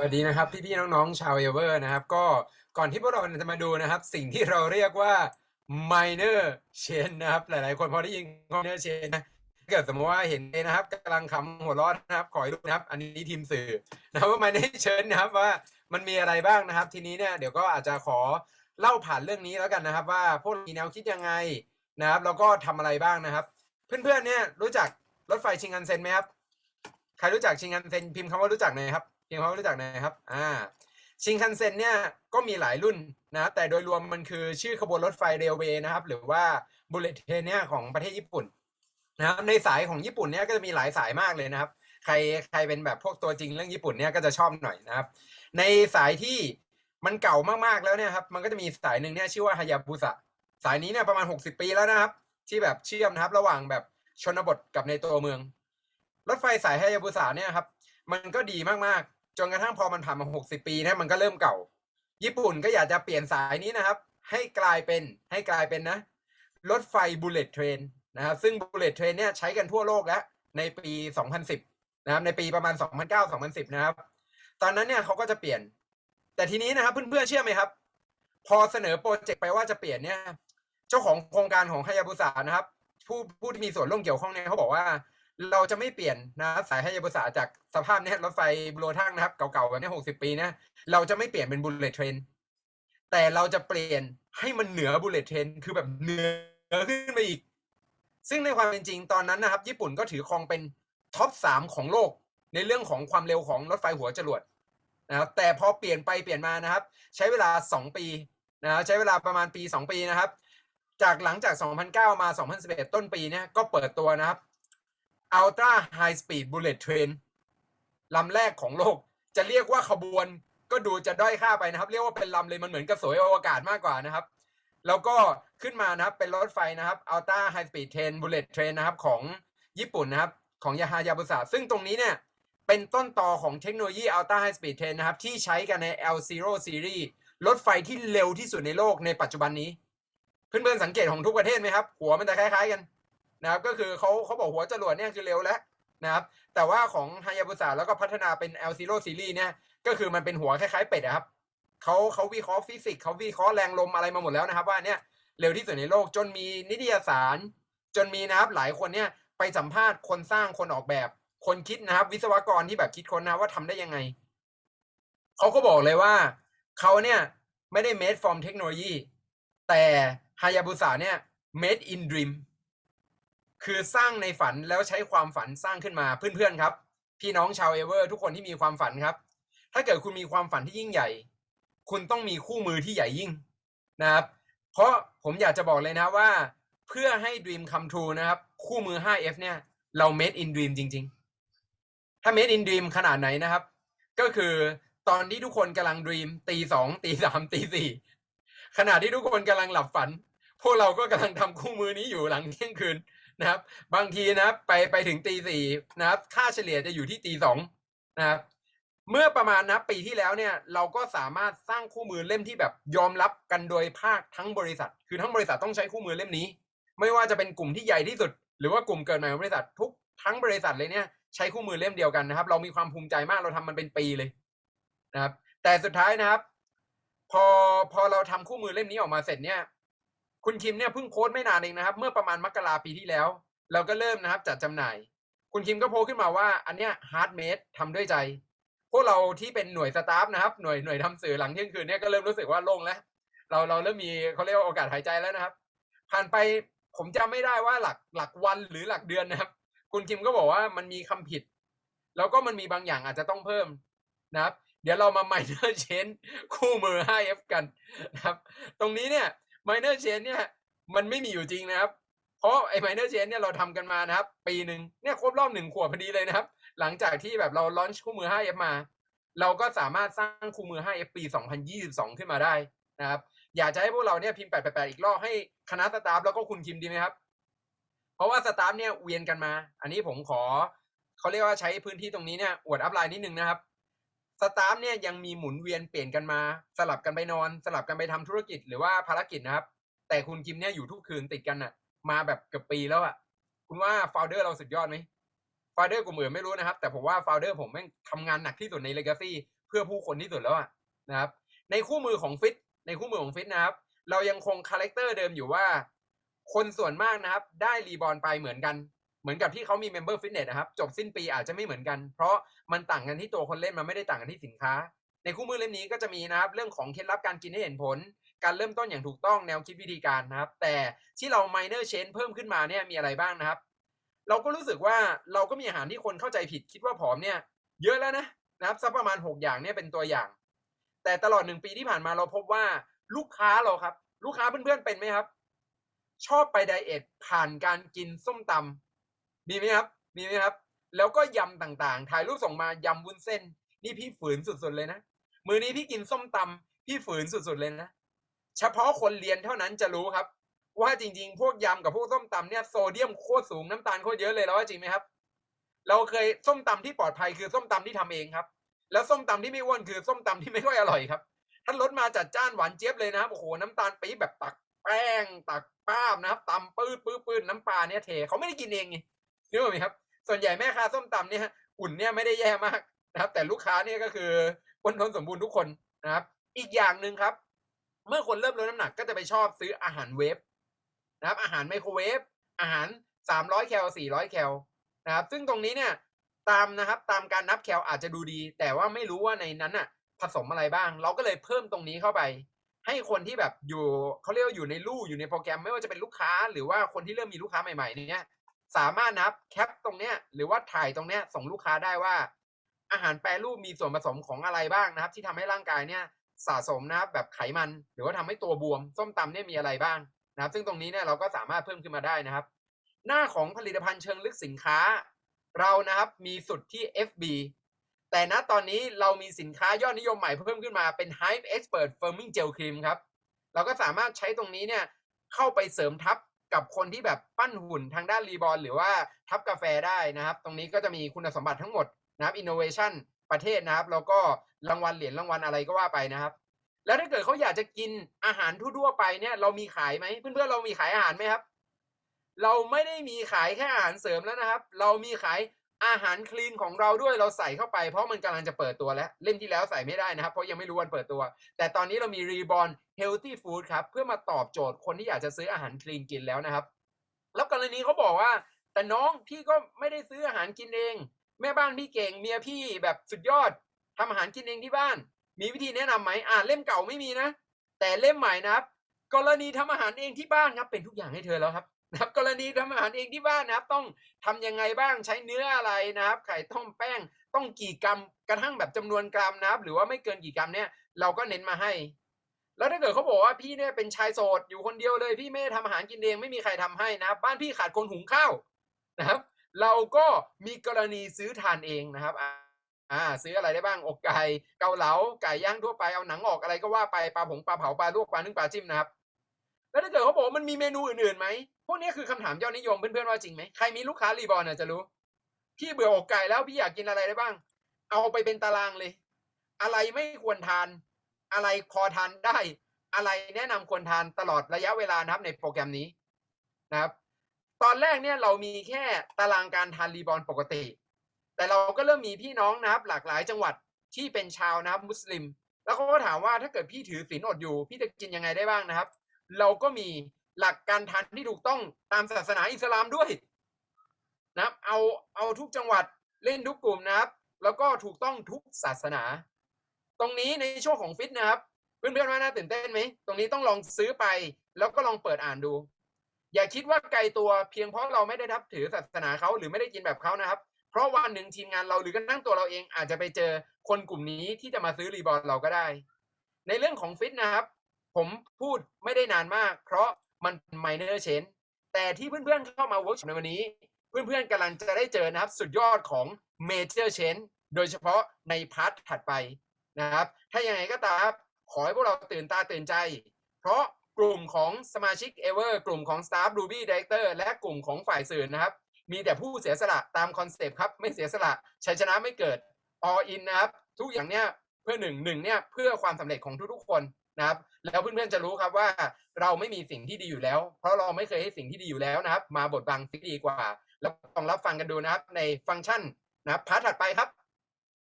วัสดีนะครับพี่ๆน้องๆชาวเอเวอร์นะครับ ก็ก่อนที่พวกเราจะมาดูนะครับ สิ่งที่เราเรียกว่า minor chain นะครับ หลายๆ คนพอได้ยิน minor chain นะเกิดสมมติว่าเห็นนะครับกำลังขำหัวร้อนนะครับ ขอให้รู้นะครับ อันนี้ทีมสื่อนะว่า minor chain นะครับว่ามันมีอะไรบ้างนะครับ ทีนี้เนี่ยเดี๋ยวก็อาจจะขอเล่าผ่านเรื่องนี้แล้วกันนะครับ ว่าพวกมีแนวคิดยังไงนะครับ แล้วก็ทำอะไรบ้างนะครับ เพื่อนๆเนี่ยรู้จักรถไฟชิงคันเซ็นไหมครับ ใครรู้จักชิงคันเซ็นพิมพ์คำว่ารู้จักหน่อยครับ พิมพ์คำว่ารู้จักน่อยครับ อ่า ชิงคันเซ็นเนี่ยก็มีหลายรุ่นนะแต่โดยรวมมันคือชื่อขบวนรถไฟเรลเวย์นะครับ หรือว่าบุลเลตเทนเนี่ยของประเทศญี่ปุ่นนะครับในสายของญี่ปุ่นเนี่ยก็จะมีหลายสายมากเลยนะครับ ใครใครเป็นแบบพวกตัวจริงเรื่องญี่ปุ่นเนี่ยก็จะชอบหน่อยนะครับ ในสายที่มันเก่ามากๆแล้วเนี่ยครับ มันก็จะมีสายหนึ่งเนี่ยชื่อว่าฮายาบุสะสายนี้เนี่ยประมาณ 60 ปีแล้วนะครับ ที่แบบเชื่อมนะครับ ระหว่างแบบชนบทกับในตัวเมือง รถไฟสายฮายาบุสะเนี่ยครับ มันก็ดีมากๆ จนกระทั่งพอมันผ่านมา60ปีเนี่ยมันก็เริ่มเก่า ญี่ปุ่นก็อยากจะเปลี่ยนสายนี้นะครับ ให้กลายเป็นให้กลายเป็นนะ รถไฟบูเลตเทรนนะครับ ซึ่งบูเลตเทรนเนี่ยใช้กันทั่วโลกแล้ว ในปี 2010 นะครับ ในปีประมาณ 2009-2010 นะครับ ตอนนั้นเนี่ยเขาก็จะเปลี่ยน แต่ทีนี้นะครับเพื่อนๆเชื่อไหมครับ พอเสนอโปรเจกต์ไปว่าจะเปลี่ยนเนี่ย เจ้าของโครงการของฮายาบุสะนะครับ ผู้ผู้ที่มีส่วนร่วมเกี่ยวข้องเนี่ยเขาบอกว่า เราจะไม่เปลี่ยนนะสายฮายาบุสะจากสภาพเนี้ยรถไฟบุโรทั่งนะครับ เก่าๆแบบนี้หกสิบปีนะเราจะไม่เปลี่ยนเป็นบุลเลตเทรนแต่เราจะเปลี่ยนให้มันเหนือบุลเลตเทรนคือแบบเหนือขึ้นไปอีก ซึ่งในความเป็นจริงตอนนั้นนะครับ ญี่ปุ่นก็ถือครองเป็นท็อปสามของโลก ในเรื่องของความเร็วของรถไฟหัวจรวดนะครับแต่พอเปลี่ยนไปเปลี่ยนมานะครับ ใช้เวลา2ปีนะใช้เวลาประมาณปี2ปีนะครับ จากหลังจาก 2009 มา 2011 ต้นปีเนี่ยก็เปิดตัวนะครับ Ultra High Speed Bullet Train ลำแรกของโลก จะเรียกว่าขบวนก็ดูจะด้อยค่าไปนะครับ เรียกว่าเป็นลำเลยมันเหมือนกระสวยอวกาศมากกว่านะครับ แล้วก็ขึ้นมานะครับเป็นรถไฟนะครับ Ultra High Speed Train Bullet Train นะครับของญี่ปุ่นนะครับ ของยาฮายาบุสะซึ่งตรงนี้เนี่ยเป็นต้นต่อของเทคโนโลยี Ultra High Speed Train นะครับ ที่ใช้กันใน L0 Series รถไฟที่เร็วที่สุดในโลกในปัจจุบันนี้ เพื่อนๆสังเกตของทุกประเทศไหมครับ หัวมันจะคล้ายๆกัน นะครับก็คือเขาเขาบอกหัวจรวดเนี่ยคือเร็วแล้วนะครับแต่ว่าของฮายาบุสะแล้วก็พัฒนาเป็น L0 Series เนี่ยก็คือมันเป็นหัวคล้ายๆเป็ดอะครับเขาเขาวิเคราะห์ฟิสิกส์เขาวิเคราะห์แรงลมอะไรมาหมดแล้วนะครับ ว่าเนี่ยเร็วที่สุดในโลกจนมีนิตยสาร จนมีนะครับหลายคนเนี่ยไปสัมภาษณ์คนสร้างคนออกแบบ คนคิดนะครับ วิศวกรที่แบบคิดค้นนะว่าทำได้ยังไงเขาก็บอกเลยว่าเขาเนี่ยไม่ได้ made from technology แต่ฮายาบุสะเนี่ย made in dream คือสร้างในฝันแล้วใช้ความฝันสร้างขึ้นมาเพื่อนๆครับ พี่น้องชาวเอเวอร์ทุกคนที่มีความฝันครับ ถ้าเกิดคุณมีความฝันที่ยิ่งใหญ่ คุณต้องมีคู่มือที่ใหญ่ยิ่งนะครับ เพราะผมอยากจะบอกเลยนะว่า เพื่อให้ Dream come true นะครับ คู่มือ 5F เนี่ย เรา made in dream จริง ๆ ถ้า made in dream ขนาดไหนนะครับ ก็คือตอนที่ทุกคนกำลัง dream ตีสองตีสามตีสี่ขณะที่ทุกคนกำลังหลับฝัน พวกเราก็กำลังทำคู่มือนี้อยู่หลังเที่ยงคืน นะครับ บางทีนะครับไปไปถึงตีสี่นะครับ ค่าเฉลี่ยจะอยู่ที่ตีสองนะครับเมื่อประมาณนะปีที่แล้วเนี่ยเราก็สามารถสร้างคู่มือเล่มที่แบบยอมรับกันโดยภาคทั้งบริษัท คือทั้งบริษัทต้องใช้คู่มือเล่มนี้ ไม่ว่าจะเป็นกลุ่มที่ใหญ่ที่สุด หรือว่ากลุ่มเกิดใหม่ของบริษัททุกทั้งบริษัทเลยเนี่ยใช้คู่มือเล่มเดียวกันนะครับ เรามีความภูมิใจมากเราทำมันเป็นปีเลยนะครับ แต่สุดท้ายนะครับ พอพอเราทำคู่มือเล่มนี้ออกมาเสร็จเนี่ย คุณคิมเนี่ยเพิ่งโพสต์ไม่นานเองนะครับ เมื่อประมาณมกราปีที่แล้ว เราก็เริ่มนะครับจัดจำหน่าย คุณคิมก็โพสต์ขึ้นมาว่า อันเนี้ยฮาร์ดเมดทำด้วยใจ พวกเราที่เป็นหน่วยสตาฟนะครับ หน่วยหน่วยทำสื่อหลังเที่ยงคืนเนี่ยก็เริ่มรู้สึกว่าโล่งแล้ว เราเราเริ่มมีเขาเรียกว่าโอกาสหายใจแล้วนะครับ ผ่านไปผมจำไม่ได้ว่าหลักหลักวันหรือหลักเดือนนะครับ คุณคิมก็บอกว่ามันมีคำผิด แล้วก็มันมีบางอย่างอาจจะต้องเพิ่มนะครับ เดี๋ยวเรามา minor change คู่มือ 5F กันนะครับ ตรงนี้เนี่ย minor change เนี่ย มันไม่มีอยู่จริงนะครับ เพราะไอ้ minor change เนี่ยเราทำกันมานะครับ ปีหนึ่งเนี่ยครบรอบหนึ่งขวบพอดีเลยนะครับ หลังจากที่แบบเราลอนช์คู่มือ 5F มา เราก็สามารถสร้างคู่มือ 5F ปี 2022 ขึ้นมาได้นะครับ อยากจะให้พวกเราเนี่ยพิมพ์ 888 อีกรอบให้คณะสตาฟแล้วก็คุณคิมดีไหมครับ เพราะว่าสตาฟเนี่ยเวียนกันมา อันนี้ผมขอเขาเรียกว่าใช้พื้นที่ตรงนี้เนี่ยอวดอัพไลน์นิดนึงนะครับ สตาฟเนี่ยยังมีหมุนเวียนเปลี่ยนกันมา สลับกันไปนอน สลับกันไปทำธุรกิจหรือว่าภารกิจนะครับ แต่คุณคิมเนี่ยอยู่ทุกคืนติดกันน่ะ มาแบบเกือบปีแล้วอะคุณว่าโฟลเดอร์เราสุดยอดไหมโฟลเดอร์กลุ่มอื่นไม่รู้นะครับ แต่ผมว่าโฟลเดอร์ผมแม่งทำงานหนักที่สุดใน Legacy เพื่อผู้คนที่สุดแล้วอะนะครับ ในคู่มือของฟิตในคู่มือของฟิตนะครับ เรายังคงคาแรคเตอร์เดิมอยู่ว่า คนส่วนมากนะครับ ได้รีบอลไปเหมือนกัน มือนกับที่เขามีเมมเบอร์ฟิตเนสนะครับ จบสิ้นปีอาจจะไม่เหมือนกัน เพราะมันต่างกันที่ตัวคนเล่นมันไม่ได้ต่างกันที่สินค้า ในคู่มือเล่มนี้ก็จะมีนะครับ เรื่องของเคล็ดลับการกินให้เห็นผล การเริ่มต้นอย่างถูกต้องแนวคิดวิธีการนะครับ แต่ที่เรา minor change เพิ่มขึ้นมาเนี่ยมีอะไรบ้างนะครับ เราก็รู้สึกว่าเราก็มีอาหารที่คนเข้าใจผิดคิดว่าผอมเนี่ย เยอะแล้วนะนะครับสักประมาณ 6 อย่างเนี่ยเป็นตัวอย่าง แต่ตลอดหนึ่งปีที่ผ่านมาเราพบว่าลูกค้าเราครับ ลูกค้าเพื่อนๆเป็นไหมครับ ชอบไปไดเอทผ่านการกินส้มตำ มีไหมครับ มีไหมครับ แล้วก็ยำต่างๆ ถ่ายรูปส่งมายำวุ้นเส้น นี่พี่ฝืนสุดๆเลยนะ มือนี้พี่กินส้มตำพี่ฝืนสุดๆเลยนะ เฉพาะคนเรียนเท่านั้นจะรู้ครับ ว่าจริงๆ พวกยำกับพวกส้มตำเนี่ยโซเดียมโคตรสูงน้ำตาลโคตรเยอะเลยแล้วว่าจริงไหมครับ เราเคยส้มตำที่ปลอดภัยคือส้มตำที่ทำเองครับ แล้วส้มตำที่ไม่อ้วนคือส้มตำที่ไม่ค่อยอร่อยครับท่านรสมาจัดจ้านหวานเจี๊ยบเลยนะครับโอ้โหน้ำตาลปี๊บแบบตักแป้งตักป้าบนะครับตำปื้ดปื้ดปื้ดน้ำปลาเนี่ยเทเขาไม่ได้กินเองไง นึกออกไหมครับ ส่วนใหญ่แม่ค้าส้มตำเนี่ยหุ่นเนี่ยไม่ได้แย่มากนะครับ แต่ลูกค้าเนี่ยก็คือคนทนสมบูรณ์ทุกคนนะครับ อีกอย่างหนึ่งครับ เมื่อคนเริ่มลดน้ำหนักก็จะไปชอบซื้ออาหารเวฟนะครับ อาหารไมโครเวฟอาหาร300แคล400แคลนะครับ ซึ่งตรงนี้เนี่ยตามนะครับตามการนับแคลอาจจะดูดี แต่ว่าไม่รู้ว่าในนั้นอะผสมอะไรบ้าง เราก็เลยเพิ่มตรงนี้เข้าไป ให้คนที่แบบอยู่เขาเรียกว่าอยู่ในลู่อยู่ในโปรแกรมไม่ว่าจะเป็นลูกค้า หรือว่าคนที่เริ่มมีลูกค้าใหม่ๆเนี่ย สามารถนับแคปตรงเนี้ยหรือว่าถ่ายตรงเนี้ยส่งลูกค้าได้ว่า อาหารแปรรูปมีส่วนผสมของอะไรบ้างนะครับ ที่ทำให้ร่างกายเนี่ยสะสมนะครับแบบไขมัน หรือว่าทำให้ตัวบวม ส้มตำเนี่ยมีอะไรบ้างนะครับ ซึ่งตรงนี้เนี่ยเราก็สามารถเพิ่มขึ้นมาได้นะครับ หน้าของผลิตภัณฑ์เชิงลึกสินค้า เรานะครับมีสุดที่ FB แต่ณตอนนี้เรามีสินค้ายอดนิยมใหม่เพิ่มขึ้นมาเป็น Hype Expert Firming Gel Cream ครับ เราก็สามารถใช้ตรงนี้เนี่ยเข้าไปเสริมทับ กับคนที่แบบปั้นหุ่นทางด้านรีบอลหรือว่าทับกาแฟได้นะครับ ตรงนี้ก็จะมีคุณสมบัติทั้งหมดนะครับอินโนเวชันประเทศนะครับ แล้วก็รางวัลเหรียญรางวัลอะไรก็ว่าไปนะครับ แล้วถ้าเกิดเขาอยากจะกินอาหารทั่วๆไปเนี่ย เรามีขายไหมเพื่อนๆเรามีขายอาหารไหมครับ เราไม่ได้มีขายแค่อาหารเสริมแล้วนะครับ เรามีขาย อาหารคลีนของเราด้วยเราใส่เข้าไปเพราะมันกำลังจะเปิดตัวแล้ว เล่มที่แล้วใส่ไม่ได้นะครับ เพราะยังไม่รู้วันเปิดตัว แต่ตอนนี้เรามีรีบอ n Healthy Food ครับ เพื่อมาตอบโจทย์คนที่อยากจะซื้ออาหารคลีนกินแล้วนะครับ แล้วกรณีเขาบอกว่า แต่น้องพี่ก็ไม่ได้ซื้ออาหารกินเอง แม่บ้านพี่เก่งเมียพี่แบบสุดยอดทำอาหารกินเองที่บ้าน มีวิธีแนะนำไหมอ่าเล่มเก่าไม่มีนะ แต่เล่มใหม่นะครับ กรณีทำอาหารเองที่บ้านครับ เป็นทุกอย่างให้เธอแล้วครับ นะครับกรณีทำอาหารเองที่บ้านนะครับ ต้องทำยังไงบ้างใช้เนื้ออะไรนะครับ ไข่ต้มแป้งต้องกี่กรัมกระทั่งแบบจำนวนกรัมนะครับ หรือว่าไม่เกินกี่กรัมเนี่ยเราก็เน้นมาให้ แล้วถ้าเกิดเขาบอกว่าพี่เนี่ยเป็นชายโสดอยู่คนเดียวเลย พี่ไม่ได้ทำอาหารกินเองไม่มีใครทำให้นะครับบ้านพี่ขาดคนหุงข้าวนะครับ เราก็มีกรณีซื้อทานเองนะครับอ่าซื้ออะไรได้บ้างอกไก่เกาเหลาไก่ย่างทั่วไปเอาหนังออกอะไรก็ว่าไปปลาผงปลาเผาปลาลวกปลานึ่งปลาจิ้มนะครับ แล้วถ้าเกิดเขาบอกว่ามันมีเมนูอื่นๆไหมพวกนี้คือคำถามยอดนิยมเพื่อนๆว่าจริงไหมใครมีลูกค้ารีบอลน่ะจะรู้ พี่เบื่ออกไก่แล้วพี่อยากกินอะไรได้บ้าง เอาไปเป็นตารางเลย อะไรไม่ควรทาน อะไรพอทานได้ อะไรแนะนำควรทานตลอดระยะเวลานะครับในโปรแกรมนี้นะครับ ตอนแรกเนี่ยเรามีแค่ตารางการทานรีบอลปกติ แต่เราก็เริ่มมีพี่น้องนะครับ หลากหลายจังหวัดที่เป็นชาวนะครับมุสลิม แล้วเขาก็ถามว่าถ้าเกิดพี่ถือศีลอดอยู่ พี่จะกินยังไงได้บ้างนะครับ เราก็มีหลักการทานที่ถูกต้องตามศาสนาอิสลามด้วยนะครับ เอาเอาทุกจังหวัดเล่นทุกกลุ่มนะครับ แล้วก็ถูกต้องทุกศาสนา ตรงนี้ในช่วงของฟิตนะครับเพื่อนๆว่าน่าตื่นเต้นไหมตรงนี้ต้องลองซื้อไป แล้วก็ลองเปิดอ่านดู อย่าคิดว่าไกลตัวเพียงเพราะเราไม่ได้ทับถือศาสนาเขาหรือไม่ได้กินแบบเขานะครับ เพราะวันหนึ่งทีมงานเราหรือก็นั่งตัวเราเองอาจจะไปเจอคนกลุ่มนี้ที่จะมาซื้อรีบอลเราก็ได้ ในเรื่องของฟิตนะครับ ผมพูดไม่ได้นานมาก เพราะมันเป็น minor change แต่ที่เพื่อนๆเข้ามาเวิร์กช็อปในวันนี้ เพื่อนๆกำลังจะได้เจอนะครับ สุดยอดของ major change โดยเฉพาะในพาร์ทถัดไปนะครับ ถ้ายังไงก็ตามขอให้พวกเราตื่นตาตื่นใจ เพราะกลุ่มของสมาชิก Ever กลุ่มของ Staff Ruby Director และกลุ่มของฝ่ายสื่อนะครับ มีแต่ผู้เสียสละตามคอนเซปต์ครับ ไม่เสียสละชัยชนะไม่เกิด all in นะครับ ทุกอย่างเนี้ยเพื่อหนึ่งหนึ่งเนี่ยเพื่อความสำเร็จของทุกๆคน นะครับ แล้วเพื่อนๆจะรู้ครับว่าเราไม่มีสิ่งที่ดีอยู่แล้ว เพราะเราไม่เคยให้สิ่งที่ดีอยู่แล้วนะครับ มาบทบังสิ่งที่ดีกว่า แล้วลองรับฟังกันดูนะครับในฟังก์ชันนะครับพาร์ทถัดไปครับ